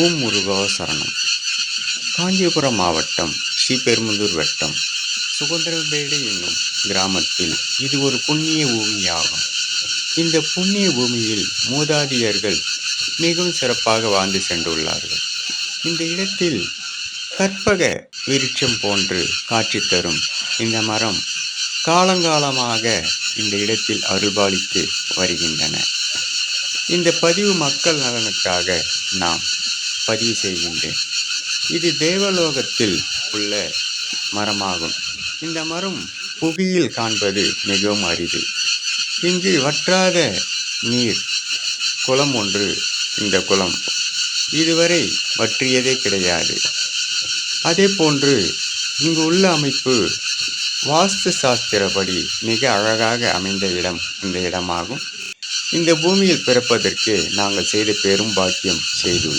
ஓம் முருகா சரணம். காஞ்சிபுரம் மாவட்டம் ஸ்ரீபெரும்புதூர் வட்டம் சுகந்திரபேடு என்னும் கிராமத்தில் இது ஒரு புண்ணிய பூமியாகும். இந்த புண்ணிய பூமியில் மூதாதியர்கள் மிகவும் சிறப்பாக வாழ்ந்து சென்றுள்ளார்கள். இந்த இடத்தில் கற்பக விருட்சம் போன்று காட்சி தரும் இந்த மரம் காலங்காலமாக இந்த இடத்தில் அருள்பாலித்து வருகின்றன. இந்த பதிவு மக்கள் நலனுக்காக நாம் பதிவு செய்கின்றேன். இது தேவலோகத்தில் உள்ள மரமாகும். இந்த மரம் புவியில் காண்பது மிகவும் அரிது. இங்கு வற்றாத நீர் குளம் ஒன்று இந்த குளம். இதுவரை வற்றியதே கிடையாது. அதே போன்று இங்கு உள்ள அமைப்பு வாஸ்து சாஸ்திரப்படி மிக அழகாக அமைந்த இடம் இந்த இடமாகும். இந்த பூமியில் பிறப்பதற்கு நாங்கள் செய்த பெரும் பாக்கியம் செய்துள்ளோம்.